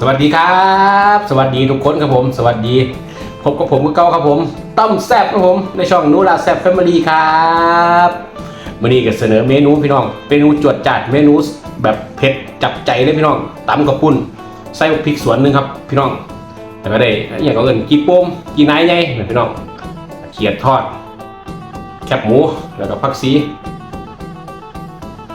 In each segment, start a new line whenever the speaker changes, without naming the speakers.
สวัสดีครับ สวัสดีทุกคนครับผม สวัสดีพบกับผมกับเก้าครับผม ต้มแซบครับผม ในช่องนูราแซบแฟมิลี่ครับวันนี้ก็เสนอเมนูพี่น้อง เมนูจวดจัดเมนูแบบเผ็ดจับใจเลยพี่น้องตำกับปุ้นใส่พริกสวนหนึ่งครับพี่น้อง แต่ก็ได้ออย่างก็เอินกีโป้มกีไนยไงนะพี่น้องเขียดทอด แคบหมูแล้วก็ผักซี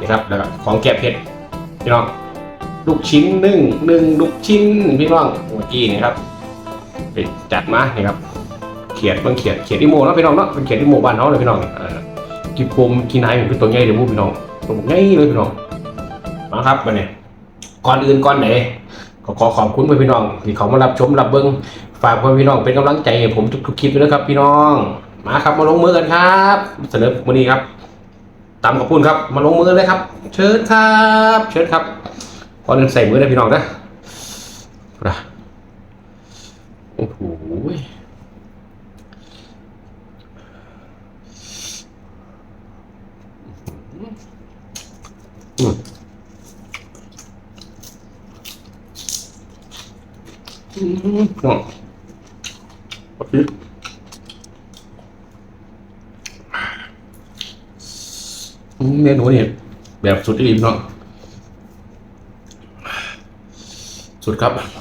นี่ครับแล้วก็ของแกะเผ็ดพี่น้อง ลูกชิ้นหนึ่งหนึ่งลูกชิ้นพี่น้องเมื่อกี้นี่ครับไปจัดมานี่ครับ เขียดมันเขียดเขียดอีโมเนาะพี่น้องเนาะเป็นเขียดอีโมบ้านเขาเลยพี่น้องเอ่อกินปมกินไห้ผมคือตัวใหญ่เลยวมูพี่น้องตัวใหญ่เลยพี่น้องมาครับมาเนี่ยก่อนอื่นก่อนไหนก็ขอขอบคุณพี่น้องที่เขามารับชมรับเบิ้งฝากพี่น้องเป็นกำลังใจผมทุกๆคลิปด้วยนะครับ พี่น้องมาครับมาลงมือกันครับ เสนอวันนี้ครับตำกับปุ้นครับ มาลงมือเลยครับ เชิญครับ เชิญครับ ก่อนอื่นใส่มือเลยพี่น้องนะนะโอ้โหอืมอืมอ๋อโอเคอืมเมนูนี่แบบสุดที่ดีพี่น้อง สุดครับ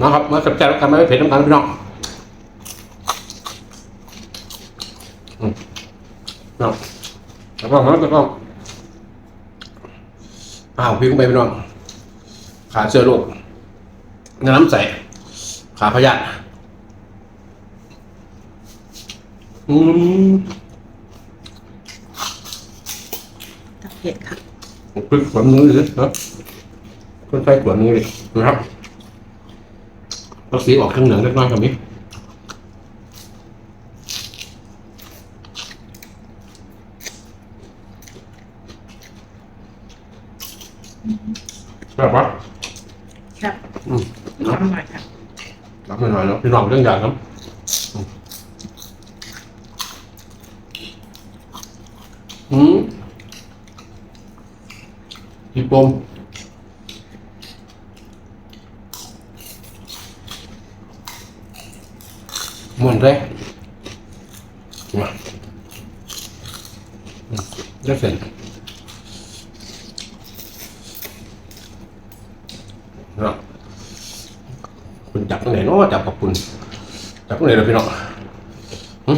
นะครับมาจับใจแล้วกันไม่เผ็ดน้ำตาลพี่น้องอืมเนาะแล้วก็มาแล้วก็อ้าวพี่ลงไปพี่น้องขาเสื้อลูกน้ำใสขาพยาธิอืม
ตับเผ็ดค่ะ
พริกขวดมือเลยนะคนใส่ขวดมือเลยนะครับ เอาสีออกข้างเหลืองเล็กน้อยกับนี้แบบว่า
ครับ
อืม
ทำหน่อยค่ะ
รับหน่อยๆเนาะพี่น้องเรื่องอย่างครับอืมอืมอีปม หมุนเลยมาได้เสร็จเนาะคุณจับตรงไหนเนาะจับกับคุณจับตรงไหนเลยพี่น้องหึ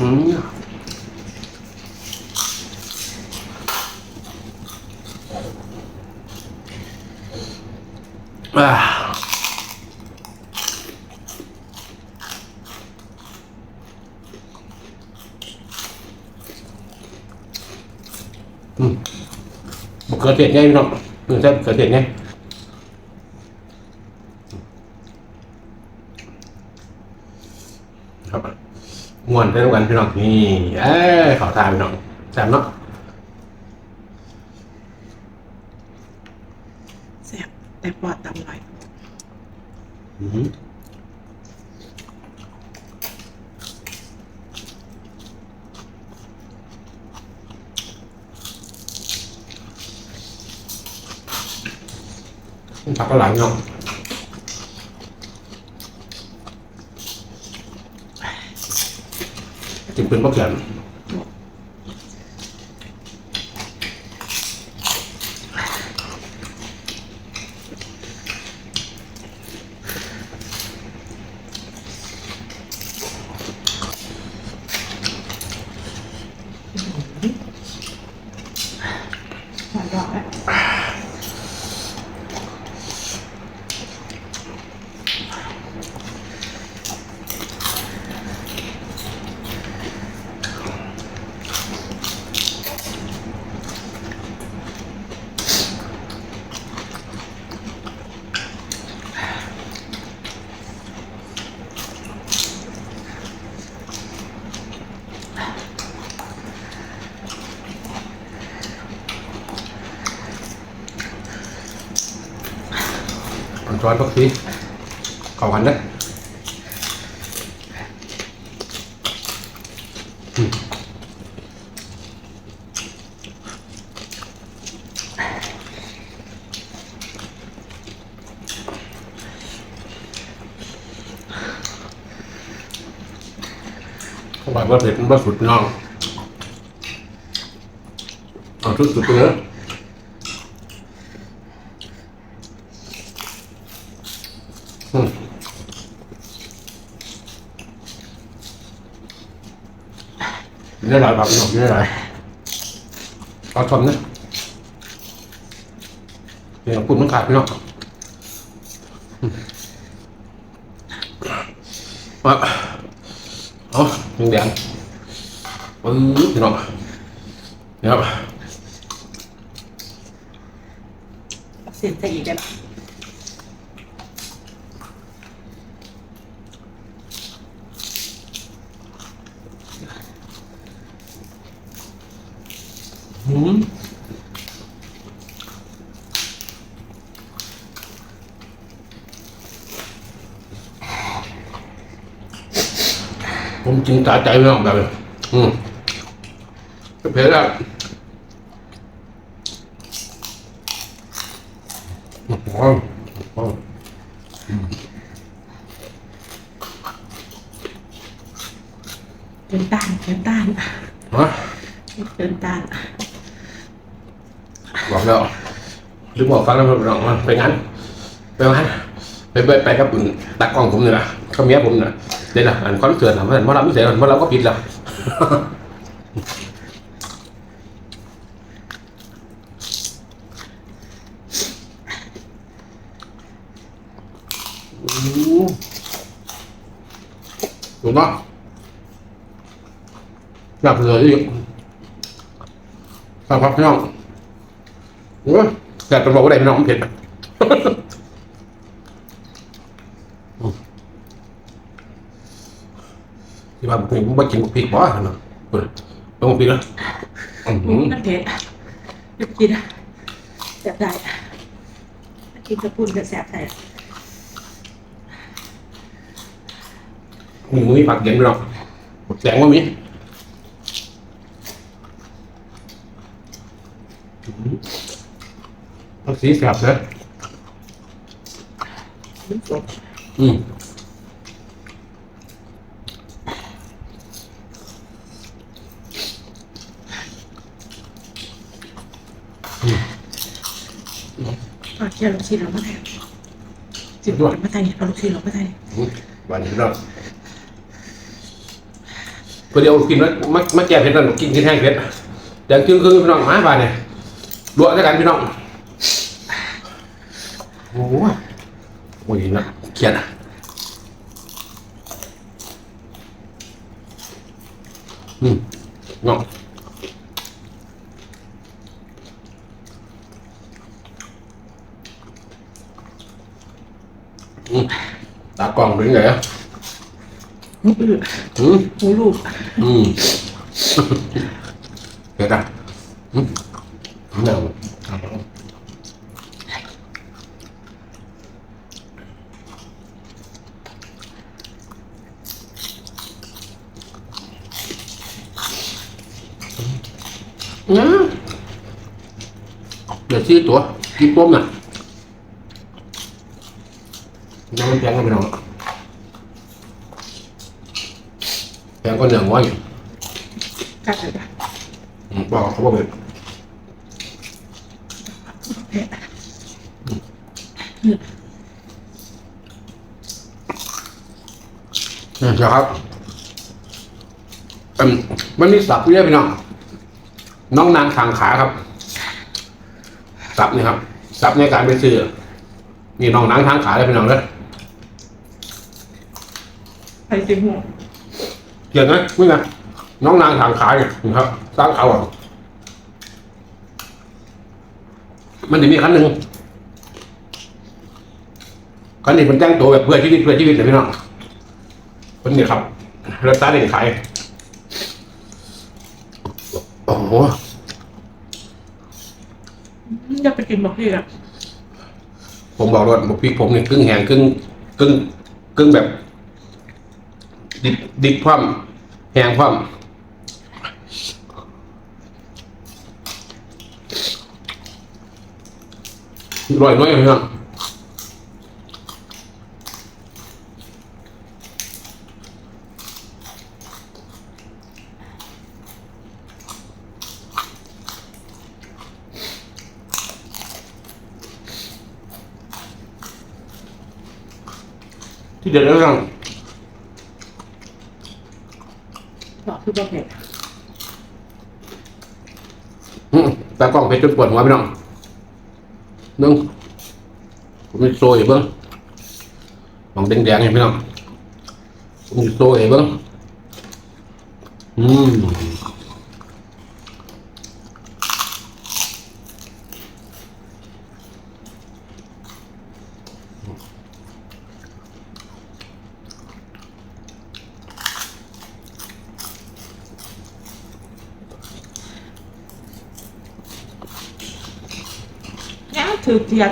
อืม อืมบุกเกิดเหตุไงพี่น้องเออใช่บุกเกิดเหตุไงครับม่วนได้ทุกกันพี่น้องนี่เอ้ยขอทานพี่น้องแซ่บเนาะ
แซ่บ แต่ปอดตำหน่อย
อืมผักก็หลายเนาะกินเป็นมะเขือ ช้อนพักซีเข้ากันนะอืมเข้าไปว่าเผ็ดว่าสุดน้องเอาทุกสุดเลย นี่หลายแบบนี่นี่หลายเอาชมนะเดี๋ยวปุ่นมันขาดพี่น้องมาเอาเอาแดงๆปื้อพี่น้องเนี่ยครับ
เสียใจอีกได้ปะ
อืม ผมจริงสาใจไม่ออกแบบนี้อืมเผ็ดแล้วโอ้โหโอ้โห
เกินต้านเกินต้าน
ฮะ
เกินต้าน
บอกแล้วหรือบอกฟังแล้วมันบอกว่าไปงั้นไปงั้นไปไปไปกับตากล้องผมเนี่ยนะเขาเมียผมเนี่ย เดี๋ยวนะอันคอนเสิร์ตนะเพราะเพราะเราไม่เสร็จเพราะเราก็ปิดแล้วถูกปะอยากเลยอีกสามพักพี่น้องโอ้ยแต่ตำรวจก็ได้พี่น้องมันเผ็ดอะ ที่ บ้านผมไม่กินพริกบ่อยนะเปิดต้องพริกนะอื้อหือ
น้ำเผ็ดไม่กินอะแสบได้กินกระปุ่นก็แสบได้
หมูมีผักเย็นพี่น้องหมดแสงว่ามีอื้อหือผักสีแสบเลย
มั นสด
อืมอืม
เอาเจียวลูกชิ้นเรามาแทนจิ้มมาแทนเอาลูกชิ้นเรามาแทน
อืมหวานอยู่เนาะก็เดี๋ยวกินแล้วมามาแก้เผ็ดนั่นกินกินแห้งเผ็ดเดี๋ยวครึ่งครึ่งๆพี่น้องมาบ้านเนี่ยลวกด้วยกันพี่น้องโอ้โหโอ้ยนะเขียดอะอืมเนาะอืมตากล้องเป็นไงอะ
หมูอืด
อืม
หมูลูก
อืมเดี๋ยวนะอืมเน่าอืมเดี๋ยวซื้อตัวกินป้มน่ะยังไม่แพงก็ไม่เอา แพงก็เหนืองว่าอยู่
กัดเลยปะ
อืมบอกเขาบอกเลย
เผ็ด
นี่ครับเอิ่มมันมีศัพท์เรียกพี่น้อง น้องนางทางขาครับศัพท์นี่ครับศัพท์ในการไปซื้อนี่น้องนางทางขาเลยพี่น้องเลย
ใส่จิ้มหัว
เกี่ยวนะนี่ไงน้องนางทางขาเนี่ยนี่ครับสร้างเขาอะมันจะมีคันหนึ่งคันนี้มันแต่งตัวแบบเพื่อชีวิตเพื่อชีวิตเลยพี่น้องคนนี้ครับรถตาเด่นขายโอ้โห
จะไปกินบอกพี่อะ
ผมบอกว่าพริกผมเนี่ยครึ่งแห้งครึ่งครึ่งครึ่งแบบ ดิบดิบพร้อมแหงพร้อมอร่อยน้อยพี่น้องที่เด็ดแล้วพี่น้อง
บอก คือบอกเผ็ด
อืมตากล้องเพชรจนปวดหัวพี่น้องนึงผมมีโซ่อยู่เบิ้งมองแดงๆไงพี่น้องผมมีโซ่อยู่เบิ้งอืม
เนี่ย ถือเทียน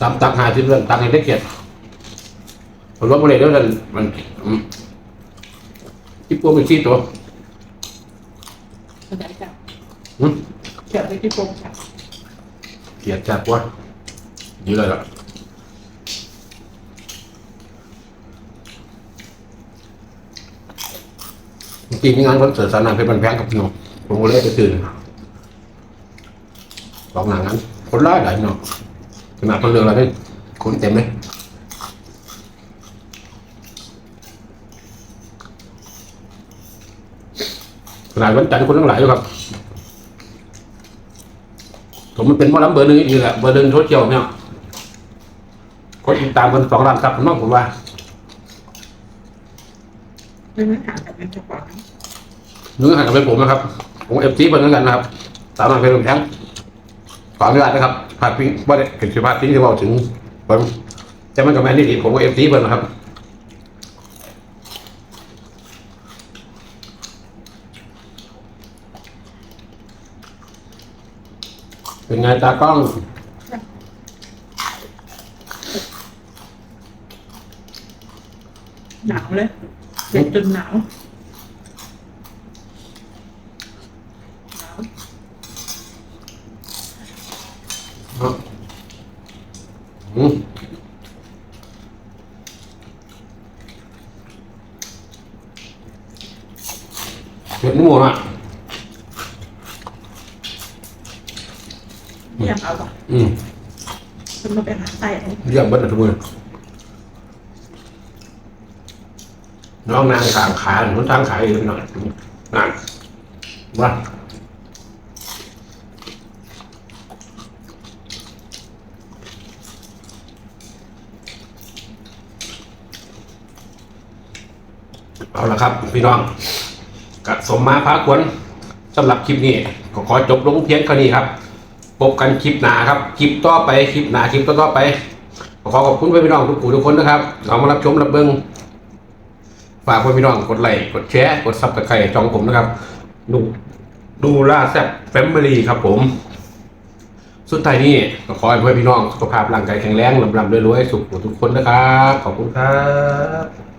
ตามตักหาที่เรื่องตักให้ได้เกียรติผมลบมาเลยแล้วกันมันอืมที่พวกมีที่ตัว
สบายจัง
อืม
เขียวไปที่โป่งค่ะ
เกียรติจัดวะดีเลยล่ะ จริงงานคอนเสิร์ตสาวนาเพชรบันแพงกับพี่น้องผมก็เลยไปตื่นลองหนังนั้น คนร้ายหลายพี่น้องขนาดคนเรืออะไรนี่คนเต็มเลยขนาดวันจันทร์คนทั้งหลายอยู่ครับผมมันเป็นมอลำเบอร์หนึ่งอีกแหละเบอร์หนึ่งโซเชียลเนี่ยคนติดตามกันสองล้านครับผมน้องผมว่า
ไม่ม่ถามแต่เป็นเจ้าของ
เนื้อหากับเป็นผมนะครับ ผมเอฟซีเป็นเหมือนกันนะครับ สามารถเป็นแท้งขออนุญาตนะครับพาดพิงว่าได้เห็นสุภาพที่จะบอกถึงผมจะมันกับแมนนี่ดีผมก็เอฟซีเป็นนะครับเป็นไงตากล้อง
หนาวเลยเด็กจนหนาวหนาว
อืมเห็ดหมูอะ
เยี่ยมเอาป่ะ
อืม
คุณมาเป็นหาไต่เอา
เยี่ยมเบิ้ลทุกมือน้องนางขางขาหนุนทางขายอยู่หน่อยนั่นว่าเอาละครับพี่น้องกับสมมาพาควรสำหรับคลิปนี้ ก็ขอจบลงเพียงเท่านี้ครับ พบกันคลิปหน้าครับ คลิปต่อไปคลิปหน้าคลิปต่อๆไป ขอขอบคุณพี่น้องทุกผู้ทุกคนนะครับเรามารับชมรับเบิ้งฝากพี่น้องกดไลค์กดแชร์กดซับสไครต์ช่องผมนะครับดูดูล่าแซ่บแฟมิลี่ครับผม สุดท้ายนี้ก็ขอให้เพื่อนพี่น้องสุขภาพร่างกายแข็งแรงลำลำรวยๆสุขทุกคนนะครับ ขอบคุณครับ